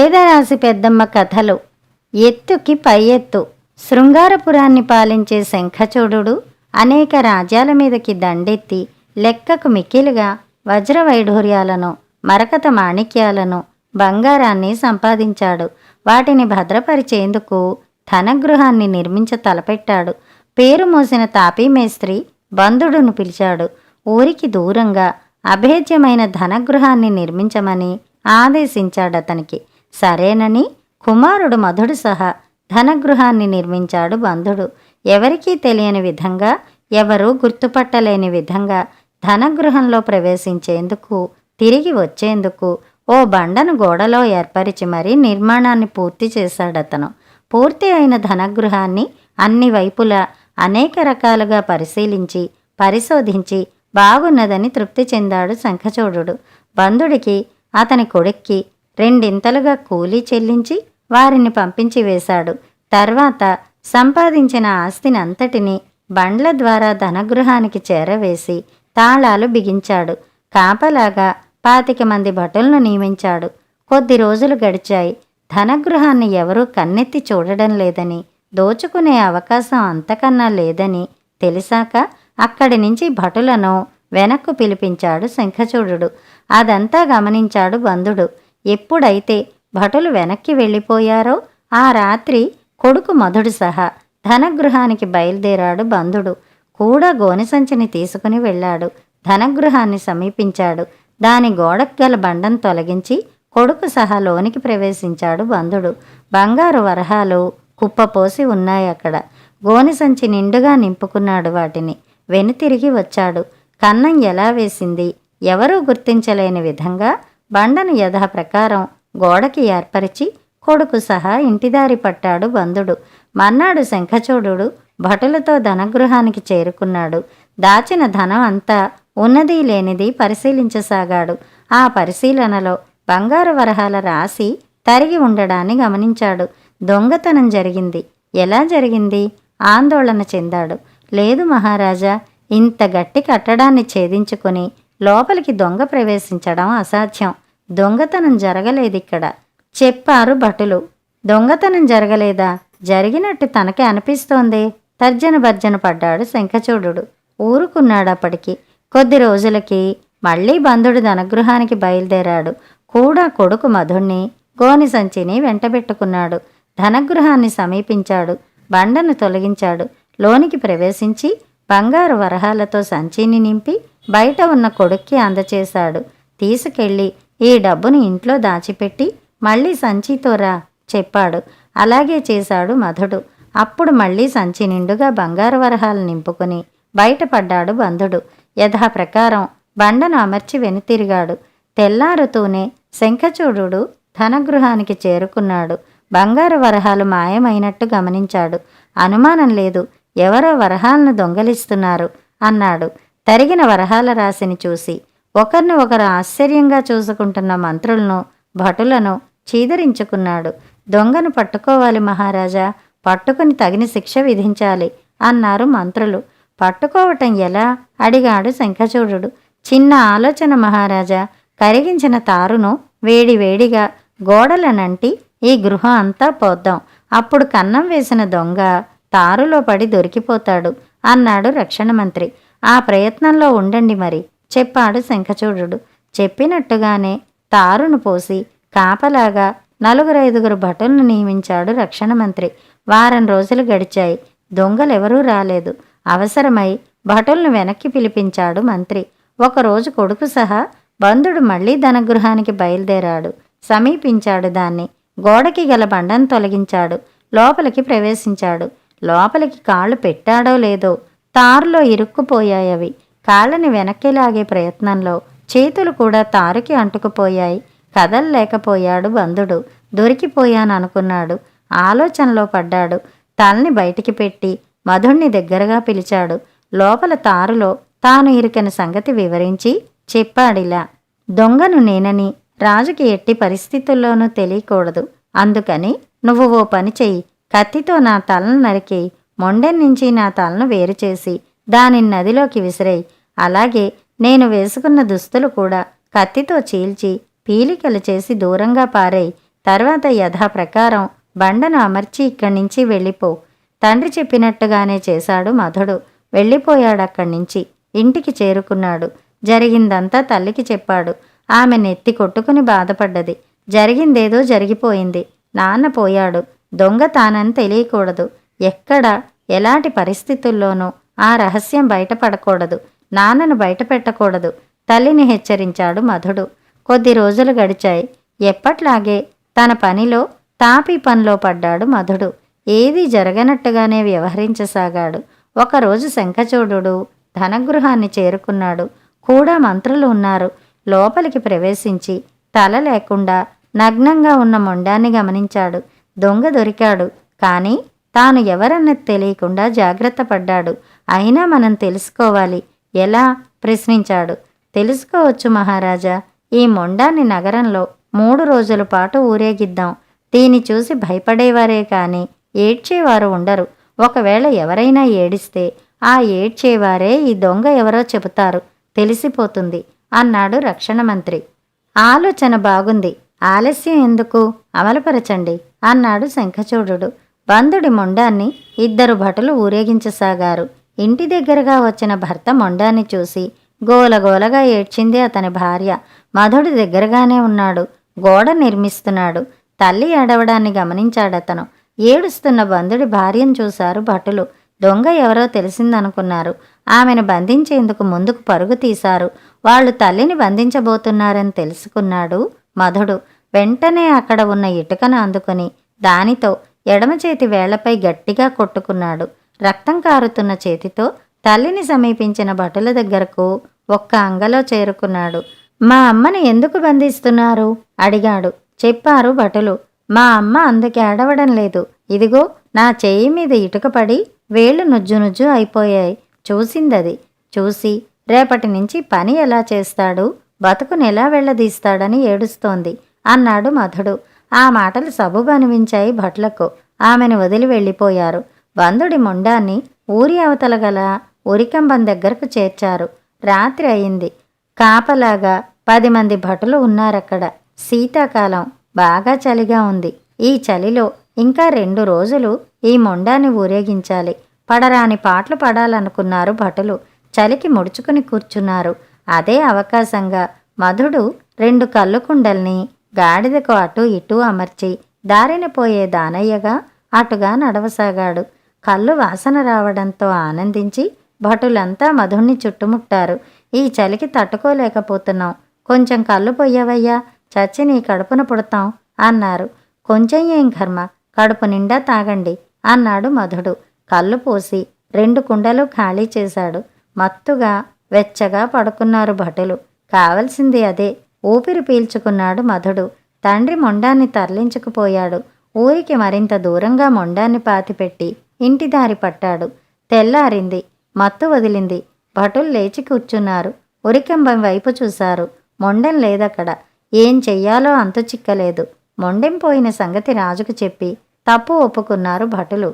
పేదరాశి పెద్దమ్మ కథలు. ఎత్తుకి పై ఎత్తు శృంగారపురాన్ని పాలించే శంఖచూడు అనేక రాజ్యాల మీదకి దండెత్తి లెక్కకు మిక్కిలుగా వజ్రవైఢూర్యాలను మరకత మాణిక్యాలను బంగారాన్ని సంపాదించాడు. వాటిని భద్రపరిచేందుకు ధనగృహాన్ని నిర్మించ తలపెట్టాడు. పేరు మోసిన తాపీ మేస్త్రి బంధుడును పిలిచాడు. ఊరికి దూరంగా అభేద్యమైన ధనగృహాన్ని నిర్మించమని ఆదేశించాడతనికి. సరేనని కుమారుడు మధుడు సహా ధనగృహాన్ని నిర్మించాడు బంధుడు. ఎవరికీ తెలియని విధంగా ఎవరూ గుర్తుపట్టలేని విధంగా ధనగృహంలో ప్రవేశించేందుకు తిరిగి వచ్చేందుకు ఓ బండను గోడలో ఏర్పరిచి మరీ నిర్మాణాన్ని పూర్తి చేశాడతను. పూర్తి అయిన ధనగృహాన్ని అన్ని వైపులా అనేక రకాలుగా పరిశీలించి పరిశోధించి బాగున్నదని తృప్తి చెందాడు శంఖచూడు బంధుడికి అతని కొడుక్కి రెండింతలుగా కూలీ చెల్లించి వారిని పంపించి వేశాడు. తర్వాత సంపాదించిన ఆస్తిని అంతటిని బండ్ల ద్వారా ధనగృహానికి చేరవేసి తాళాలు బిగించాడు. కాపలాగా పాతిక మంది భటులను నియమించాడు. కొద్ది రోజులు గడిచాయి. ధనగృహాన్ని ఎవరూ కన్నెత్తి చూడడం లేదని దోచుకునే అవకాశం అంతకన్నా లేదని తెలిసాక అక్కడి నుంచి భటులను వెనక్కు పిలిపించాడు శంఖచూడు అదంతా గమనించాడు బంధుడు. ఎప్పుడైతే భటులు వెనక్కి వెళ్ళిపోయారో ఆ రాత్రి కొడుకు మధుడు సహా ధనగృహానికి బయలుదేరాడు బంధుడు. కూడా గోనెసంచిని తీసుకుని వెళ్ళాడు. ధనగృహాన్ని సమీపించాడు. దాని గోడకు గల బండం తొలగించి కొడుకు సహా లోనికి ప్రవేశించాడు బంధుడు. బంగారు వరహాలు కుప్పపోసి ఉన్నాయి అక్కడ. గోనె సంచి నిండుగా నింపుకున్నాడు వాటిని. వెనుతిరిగి వచ్చాడు. కన్నం ఎలా వేసింది? ఎవరూ గుర్తించలేని విధంగా బండను యథాప్రకారం గోడకి ఏర్పరిచి కొడుకు సహా ఇంటిదారి పట్టాడు బంధుడు. మన్నాడు శంఖచూడు భటులతో ధనగృహానికి చేరుకున్నాడు. దాచిన ధనం అంతా ఉన్నది లేనిది పరిశీలించసాగాడు. ఆ పరిశీలనలో బంగారు వరహాల రాసి తరిగి ఉండడాన్ని గమనించాడు. దొంగతనం జరిగింది. ఎలా జరిగింది? ఆందోళన చెందాడు. లేదు మహారాజా ఇంత గట్టి కట్టడాన్ని ఛేదించుకుని లోపలికి దొంగ ప్రవేశించడం అసాధ్యం. దొంగతనం జరగలేదిక్కడ చెప్పారు భటులు. దొంగతనం జరగలేదా? జరిగినట్టు తనకే అనిపిస్తోంది. తర్జన భర్జన పడ్డాడు శంఖచూడు ఊరుకున్నాడప్పటికి. కొద్ది రోజులకి మళ్ళీ బంధుడు ధనగృహానికి బయలుదేరాడు. కూడా కొడుకు మధుణ్ణి గోని సంచిని వెంటబెట్టుకున్నాడు. ధనగృహాన్ని సమీపించాడు. బండను తొలగించాడు. లోనికి ప్రవేశించి బంగారు వరహాలతో సంచిని నింపి బయట ఉన్న కొడుక్కి అందచేశాడు. తీసుకెళ్ళి ఈ డబ్బుని ఇంట్లో దాచిపెట్టి మళ్ళీ సంచితోరా చెప్పాడు. అలాగే చేశాడు మధుడు. అప్పుడు మళ్ళీ సంచి నిండుగా బంగారు వరహాలు నింపుకుని బయటపడ్డాడు బంధుడు. యథాప్రకారం బండను అమర్చి వెనుతిరిగాడు. తెల్లారుతూనే శంఖచూడు ధనగృహానికి చేరుకున్నాడు. బంగారు వరహాలు మాయమైనట్టు గమనించాడు. అనుమానం లేదు ఎవరో వరహాలను దొంగలిస్తున్నారు అన్నాడు. తరిగిన వరహాల రాశిని చూసి ఒకరిని ఒకరు ఆశ్చర్యంగా చూసుకుంటున్న మంత్రులను భటులను చీదరించుకున్నాడు. దొంగను పట్టుకోవాలి మహారాజా పట్టుకుని తగిన శిక్ష విధించాలి అన్నారు మంత్రులు. పట్టుకోవటం ఎలా? అడిగాడు శంఖచూడు చిన్న ఆలోచన మహారాజా కరిగించిన తారును వేడివేడిగా గోడలనంటి ఈ గృహం అంతా పోద్దాం. అప్పుడు కన్నం వేసిన దొంగ తారులో పడి దొరికిపోతాడు అన్నాడు రక్షణ మంత్రి. ఆ ప్రయత్నంలో ఉండండి మరి చెప్పాడు శంఖచూడు చెప్పినట్టుగానే తారును పోసి కాపలాగా నలుగురైదుగురు భటులను నియమించాడు రక్షణ మంత్రి. వారం రోజులు గడిచాయి. దొంగలెవరూ రాలేదు. అవసరమై భటులను వెనక్కి పిలిపించాడు మంత్రి. ఒకరోజు కొడుకు సహా బంధుడు మళ్ళీ ధనగృహానికి బయలుదేరాడు. సమీపించాడు దాన్ని. గోడకి గల బండను తొలగించాడు. లోపలికి ప్రవేశించాడు. లోపలికి కాళ్ళు పెట్టాడో లేదో తారులో ఇరుక్కుపోయాయవి కాళ్ళని వెనక్కి లాగే ప్రయత్నంలో చేతులు కూడా తారుకి అంటుకుపోయాయి. కదలలేకపోయాడు బంధుడు. దొరికిపోయాననుకున్నాడు. ఆలోచనలో పడ్డాడు. తలని బయటికి పెట్టి మధుణ్ణి దగ్గరగా పిలిచాడు. లోపల తారులో తాను ఇరుకని సంగతి వివరించి చెప్పాడిలా. దొంగను నేనని రాజుకి ఎట్టి పరిస్థితుల్లోనూ తెలియకూడదు. అందుకని నువ్వు ఓ పని చెయ్యి. కత్తితో నా తలను నరికి మొండెం నుంచి నా తలను వేరు చేసి దానిని నదిలోకి విసిరేయి. అలాగే నేను వేసుకున్న దుస్తులు కూడా కత్తితో చీల్చి పీలికలు చేసి దూరంగా పారేయి. తర్వాత యథాప్రకారం బండను అమర్చి ఇక్కడి నుంచి వెళ్ళిపో. తండ్రి చెప్పినట్టుగానే చేశాడు మధుడు. వెళ్ళిపోయాడక్కడి నుంచి ఇంటికి చేరుకున్నాడు. జరిగిందంతా తల్లికి చెప్పాడు. ఆమె నెత్తి కొట్టుకుని బాధపడ్డది. జరిగిందేదో జరిగిపోయింది. నాన్న పోయాడు. దొంగ తానని తెలియకూడదు. ఎక్కడ ఎలాంటి పరిస్థితుల్లోనూ ఆ రహస్యం బయటపడకూడదు నాన్నను బయట పెట్టకూడదు తల్లిని హెచ్చరించాడు మధుడు. కొద్ది రోజులు గడిచాయి. ఎప్పట్లాగే తన పనిలో తాపి పనిలో పడ్డాడు మధుడు. ఏదీ జరగనట్టుగానే వ్యవహరించసాగాడు. ఒకరోజు శంఖచూడు ధనగృహాన్ని చేరుకున్నాడు. కూడా మంత్రులు ఉన్నారు. లోపలికి ప్రవేశించి తల లేకుండా నగ్నంగా ఉన్న మొండాన్ని గమనించాడు. దొంగ దొరికాడు. కానీ తాను ఎవరన్నది తెలియకుండా జాగ్రత్త పడ్డాడు. అయినా మనం తెలుసుకోవాలి. ఎలా? ప్రశ్నించాడు. తెలుసుకోవచ్చు మహారాజా. ఈ మొండాన్ని నగరంలో మూడు రోజుల పాటు ఊరేగిద్దాం. దీన్ని చూసి భయపడేవారే కానీ ఏడ్చేవారు ఉండరు. ఒకవేళ ఎవరైనా ఏడిస్తే ఆ ఏడ్చేవారే ఈ దొంగ ఎవరో చెబుతారు. తెలిసిపోతుంది అన్నాడు రక్షణ మంత్రి. ఆలోచన బాగుంది. ఆలస్యం ఎందుకు? అమలుపరచండి అన్నాడు శంఖచూడు బంధుడి మొండాన్ని ఇద్దరు భటులు ఊరేగించసాగారు. ఇంటి దగ్గరగా వచ్చిన భర్త మొండాన్ని చూసి గోలగోలగా ఏడ్చింది అతని భార్య. మధుడి దగ్గరగానే ఉన్నాడు. గోడ నిర్మిస్తున్నాడు. తల్లి ఏడవడాన్ని గమనించాడతను. ఏడుస్తున్న బంధుడి భార్యను చూశారు భటులు. దొంగ ఎవరో తెలిసిందనుకున్నారు. ఆమెను బంధించేందుకు ముందుకు పరుగు తీశారు. వాళ్ళు తల్లిని బంధించబోతున్నారని తెలుసుకున్నాడు మధుడు. వెంటనే అక్కడ ఉన్న ఇటుకను అందుకుని దానితో ఎడమ చేతి వేళ్ళపై గట్టిగా కొట్టుకున్నాడు. రక్తం కారుతున్న చేతితో తల్లిని సమీపించిన భటుల దగ్గరకు ఒక్క అంగలో చేరుకున్నాడు. మా అమ్మని ఎందుకు బంధిస్తున్నారు? అడిగాడు. చెప్పారు భటులు. మా అమ్మ అందుకే ఏడవడం లేదు. ఇదిగో నా చేయి మీద ఇటుకపడి వేళ్ళు నుజ్జు నుజ్జు అయిపోయాయి. చూసిందది. చూసి రేపటి నుంచి పని ఎలా చేస్తాడు? బతుకుని ఎలా వెళ్ళదీస్తాడని ఏడుస్తోంది అన్నాడు మధుడు. ఆ మాటలు సబుబు అనిపించాయి భట్లకు. ఆమెను వదిలి వెళ్ళిపోయారు. బంధుడి మొండాన్ని ఊరి అవతల గల ఉరికంబం దగ్గరకు చేర్చారు. రాత్రి అయింది. కాపలాగా పది మంది భటులు ఉన్నారక్కడ. శీతాకాలం బాగా చలిగా ఉంది. ఈ చలిలో ఇంకా రెండు రోజులు ఈ మొండాన్ని ఊరేగించాలి. పడరాని పాటలు పడాలనుకున్నారు భటులు. చలికి ముడుచుకుని కూర్చున్నారు. అదే అవకాశంగా మధుడు రెండు కళ్ళుకుండల్ని గాడిదకు అటు ఇటు అమర్చి దారిన పోయే దానయ్యగా అటుగా నడవసాగాడు. కళ్ళు వాసన రావడంతో ఆనందించి భటులంతా మధుణ్ణి చుట్టుముట్టారు. ఈ చలికి తట్టుకోలేకపోతున్నాం. కొంచెం కళ్ళు పొయ్యవయ్యా చచ్చి నీ కడుపున పుడతాం అన్నారు. కొంచెం ఏం కర్మ? కడుపు నిండా తాగండి అన్నాడు మధుడు. కళ్ళు పోసి రెండు కుండలు ఖాళీ చేశాడు. మత్తుగా వెచ్చగా పడుకున్నారు భటులు. కావలసింది అదే. ఊపిరి పీల్చుకున్నాడు మధుడు. తండ్రి మొండాన్ని తరలించుకుపోయాడు. ఊరికి మరింత దూరంగా మొండాన్ని పాతిపెట్టి ఇంటి దారి పట్టాడు. తెల్లారింది. మత్తు వదిలింది. భటులు లేచి కూర్చున్నారు. ఉరికంబం వైపు చూశారు. మొండెం లేదక్కడ. ఏం చెయ్యాలో అంతు చిక్కలేదు. మొండెం పోయిన సంగతి రాజుకు చెప్పి తప్పు ఒప్పుకున్నారు భటులు.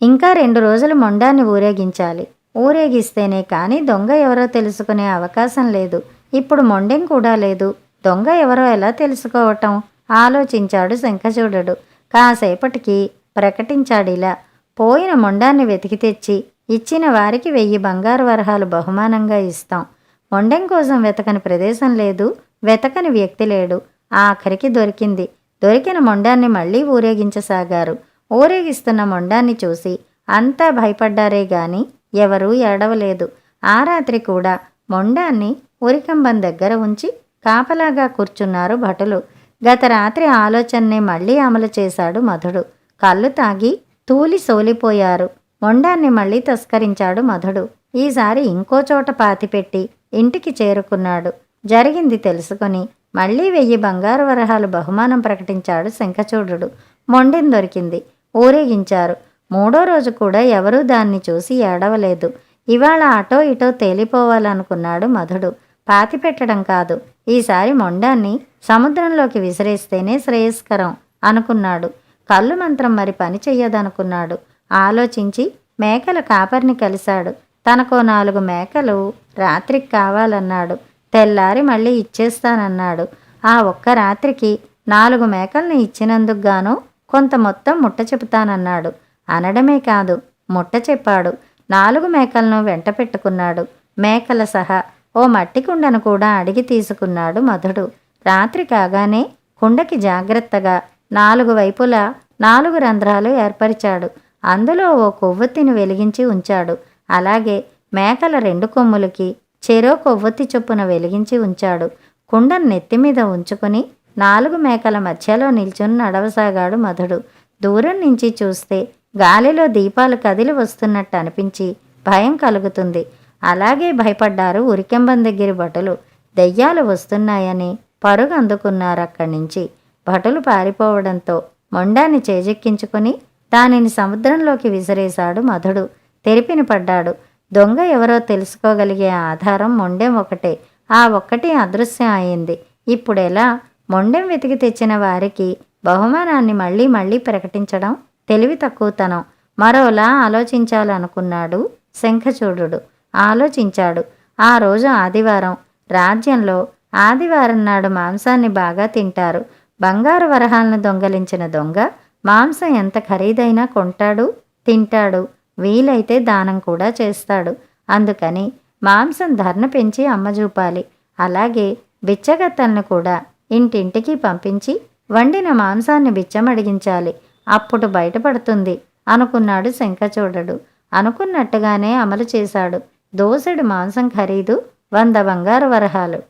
ఇంకా రెండు రోజులు మొండాన్ని ఊరేగించాలి. ఊరేగిస్తేనే కానీ దొంగ ఎవరో తెలుసుకునే అవకాశం లేదు. ఇప్పుడు మొండెం కూడా లేదు. దొంగ ఎవరో ఎలా తెలుసుకోవటం? ఆలోచించాడు శంఖచూడుడు. కాసేపటికి ప్రకటించాడిలా పోయిన మొండాన్ని వెతికి తెచ్చి ఇచ్చిన వారికి వెయ్యి బంగారు వరహాలు బహుమానంగా ఇస్తాం. మొండెం కోసం వెతకని ప్రదేశం లేదు వెతకని వ్యక్తి లేడు. ఆఖరికి దొరికింది. దొరికిన మొండాన్ని మళ్ళీ ఊరేగించసాగారు. ఊరేగిస్తున్న మొండాన్ని చూసి అంతా భయపడ్డారే గాని ఎవరూ ఏడవలేదు. ఆ రాత్రి కూడా మొండాన్ని ఉరికంబం దగ్గర ఉంచి కాపలాగా కూర్చున్నారు భటులు. గత రాత్రి ఆలోచననే మళ్ళీ అమలు చేశాడు మధుడు. కళ్ళు తాగి తూలి సోలిపోయారు. మొండాన్ని మళ్ళీ తస్కరించాడు మధుడు. ఈసారి ఇంకో చోట పాతిపెట్టి ఇంటికి చేరుకున్నాడు. జరిగింది తెలుసుకొని మళ్ళీ వెయ్యి బంగారు వరహాలు బహుమానం ప్రకటించాడు శంఖచూడు మొండెం దొరికింది. ఊరేగించారు. మూడో రోజు కూడా ఎవరూ దాన్ని చూసి ఏడవలేదు. ఇవాళ అటో ఇటో తేలిపోవాలనుకున్నాడు మధుడు. పాతిపెట్టడం కాదు. ఈసారి మొండాన్ని సముద్రంలోకి విసిరేస్తేనే శ్రేయస్కరం అనుకున్నాడు. కళ్ళు మంత్రం మరి పని చెయ్యదనుకున్నాడు. ఆలోచించి మేకల కాపర్ని కలిశాడు. తనకో నాలుగు మేకలు రాత్రికి కావాలన్నాడు. తెల్లారి మళ్ళీ ఇచ్చేస్తానన్నాడు. ఆ ఒక్క రాత్రికి నాలుగు మేకల్ని ఇచ్చినందుకు గాను కొంత మొత్తం ముట్ట చెబుతానన్నాడు. అనడమే కాదు ముట్ట చెప్పాడు. నాలుగు మేకలను వెంట పెట్టుకున్నాడు. మేకల సహా ఓ మట్టి కుండను కూడా అడిగి తీసుకున్నాడు మధుడు. రాత్రి కాగానే కుండకి జాగ్రత్తగా నాలుగు వైపులా నాలుగు రంధ్రాలు ఏర్పరిచాడు. అందులో ఓ కొవ్వొత్తిని వెలిగించి ఉంచాడు. అలాగే మేకల రెండు కొమ్ములకి చెరో కొవ్వొత్తి చొప్పున వెలిగించి ఉంచాడు. కుండను నెత్తిమీద ఉంచుకుని నాలుగు మేకల మధ్యలో నిల్చుని నడవసాగాడు మధుడు. దూరం నుంచి చూస్తే గాలిలో దీపాలు కదిలి వస్తున్నట్టు అనిపించి భయం కలుగుతుంది. అలాగే భయపడ్డారు ఉరికెంబం దగ్గరి భటులు దెయ్యాలు వస్తున్నాయని పరుగు అందుకున్నారు అక్కడి నుంచి. భటులు పారిపోవడంతో మొండాన్ని చేజెక్కించుకుని దానిని సముద్రంలోకి విసిరేశాడు మధుడు. తెరిపిన పడ్డాడు. దొంగ ఎవరో తెలుసుకోగలిగే ఆధారం మొండెం ఒకటే. ఆ ఒక్కటి అదృశ్యం అయింది. ఇప్పుడెలా? మొండెం వెతికి తెచ్చిన వారికి బహుమానాన్ని మళ్ళీ మళ్ళీ ప్రకటించడం తెలివి తక్కువతనం. మరోలా ఆలోచించాలనుకున్నాడు శంఖచూడు ఆలోచించాడు. ఆ రోజు ఆదివారం. రాజ్యంలో ఆదివారం నాడు మాంసాన్ని బాగా తింటారు. బంగారు వరహాలను దొంగలించిన దొంగ మాంసం ఎంత ఖరీదైనా కొంటాడు తింటాడు. వీలైతే దానం కూడా చేస్తాడు. అందుకని మాంసం ధరను పెంచి అమ్మజూపాలి అలాగే బిచ్చగత్తలను కూడా ఇంటింటికి పంపించి వండిన మాంసాన్ని బిచ్చమడిగించాలి అప్పుడు బయటపడుతుంది. అనుకున్నాడు శంఖచూడడు. అనుకున్నట్టుగానే అమలు చేశాడు. దోసెడు మాంసం ఖరీదు వంద బంగారు వరహాలు.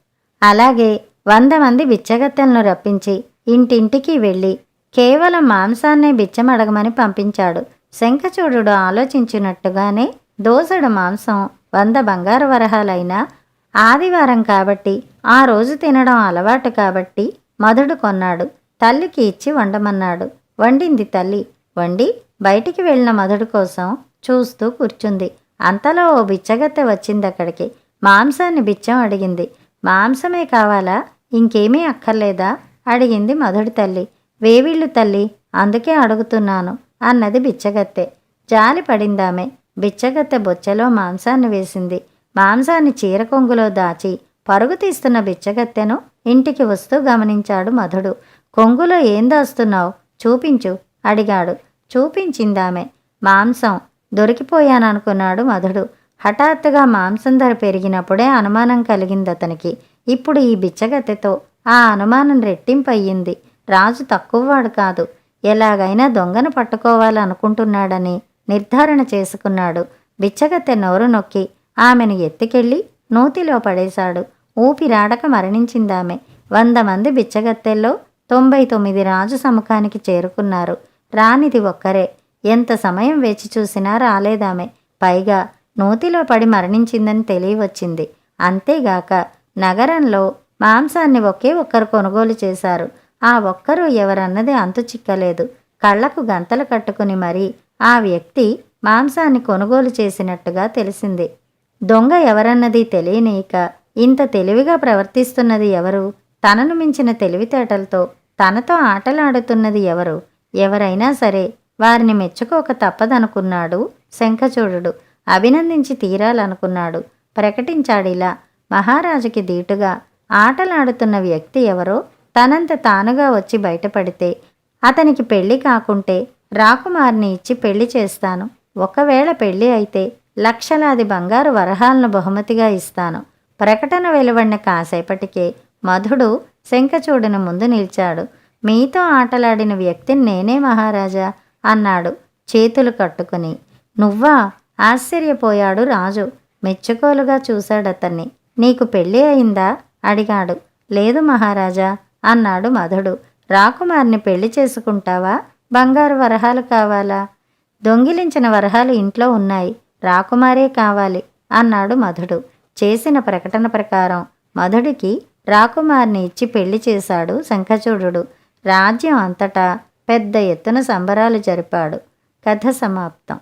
అలాగే వంద మంది బిచ్చగత్తెలను రప్పించి ఇంటింటికి వెళ్ళి కేవలం మాంసాన్నే బిచ్చమడగమని పంపించాడు. శంఖచూడు ఆలోచించినట్టుగానే దోసెడు మాంసం వంద బంగారు వరహాలైనా ఆదివారం కాబట్టి ఆ రోజు తినడం అలవాటు కాబట్టి మధుడు కొన్నాడు. తల్లికి ఇచ్చి వండమన్నాడు. వండింది తల్లి. వండి బయటికి వెళ్ళిన మధుడు కోసం చూస్తూ కూర్చుంది. అంతలో ఓ బిచ్చగత్తె వచ్చింది అక్కడికి. మాంసాన్ని బిచ్చం అడిగింది. మాంసమే కావాలా? ఇంకేమీ అక్కర్లేదా? అడిగింది మధుడి తల్లి. వేవిళ్ళు తల్లి అందుకే అడుగుతున్నాను అన్నది బిచ్చగత్తె. జాలి పడిందామె. బిచ్చగత్తె బొచ్చెలో మాంసాన్ని వేసింది. మాంసాన్ని చీర కొంగులో దాచి పరుగు తీస్తున్న బిచ్చగత్తెను ఇంటికి వస్తూ గమనించాడు మధుడు. కొంగులో ఏం దాస్తున్నావు? చూపించు అడిగాడు. చూపించిందామె. మాంసం దొరికిపోయాననుకున్నాడు మధుడు. హఠాత్తుగా మాంసం ధర పెరిగినప్పుడే అనుమానం కలిగింది అతనికి. ఇప్పుడు ఈ బిచ్చగత్తెతో ఆ అనుమానం రెట్టింపయ్యింది. రాజు తక్కువవాడు కాదు. ఎలాగైనా దొంగను పట్టుకోవాలనుకుంటున్నాడని నిర్ధారణ చేసుకున్నాడు. బిచ్చగత్తె నోరు నొక్కి ఆమెను ఎత్తుకెళ్ళి నూతిలో పడేశాడు. ఊపిరాడక మరణించిందామె. వంద మంది బిచ్చగత్తెల్లో తొంభై తొమ్మిది రాజు సముఖానికి చేరుకున్నారు. రానిది ఒక్కరే. ఎంత సమయం వేచి చూసినా రాలేదామె. పైగా నూతిలో పడి మరణించిందని తెలియవచ్చింది. అంతేగాక నగరంలో మాంసాన్ని ఒకే ఒక్కరు కొనుగోలు చేశారు. ఆ ఒక్కరు ఎవరన్నది అంతు చిక్కలేదు. కళ్ళకు గంతలు కట్టుకుని మరీ ఆ వ్యక్తి మాంసాన్ని కొనుగోలు చేసినట్టుగా తెలిసింది. దొంగ ఎవరన్నది తెలియనీక ఇంత తెలివిగా ప్రవర్తిస్తున్నది ఎవరు? తనను మించిన తెలివితేటలతో తనతో ఆటలాడుతున్నది ఎవరు? ఎవరైనా సరే వారిని మెచ్చుకోక తప్పదనుకున్నాడు శంఖచూడు అభినందించి తీరాలనుకున్నాడు. ప్రకటించాడిలా మహారాజుకి దీటుగా ఆటలాడుతున్న వ్యక్తి ఎవరో తనంత తానుగా వచ్చి బయటపడితే అతనికి పెళ్ళి కాకుంటే రాకుమారిని ఇచ్చి పెళ్ళి చేస్తాను. ఒకవేళ పెళ్ళి అయితే లక్షలాది బంగారు వరహాలను బహుమతిగా ఇస్తాను. ప్రకటన వెలువడిన కాసేపటికే మధుడు శంఖచూడుని ముందు నిలిచాడు. మీతో ఆటలాడిన వ్యక్తిని నేనే మహారాజా. అన్నాడు. చేతులు కట్టుకుని. నువ్వా? ఆశ్చర్యపోయాడు రాజు. మెచ్చుకోలుగా చూశాడతన్ని. నీకు పెళ్ళి అయిందా? అడిగాడు. లేదు మహారాజా అన్నాడు మధుడు. రాకుమారిని పెళ్ళి చేసుకుంటావా? బంగారు వరహాలు కావాలా? దొంగిలించిన వరహాలు ఇంట్లో ఉన్నాయి. రాకుమారే కావాలి అన్నాడు మధుడు. చేసిన ప్రకటన ప్రకారం మధుడికి రాకుమారిని ఇచ్చి పెళ్ళి చేశాడు శంఖచూడు రాజ్యం అంతటా పెద్ద ఎత్తున సంబరాలు జరిపాడు. కథ సమాప్తం.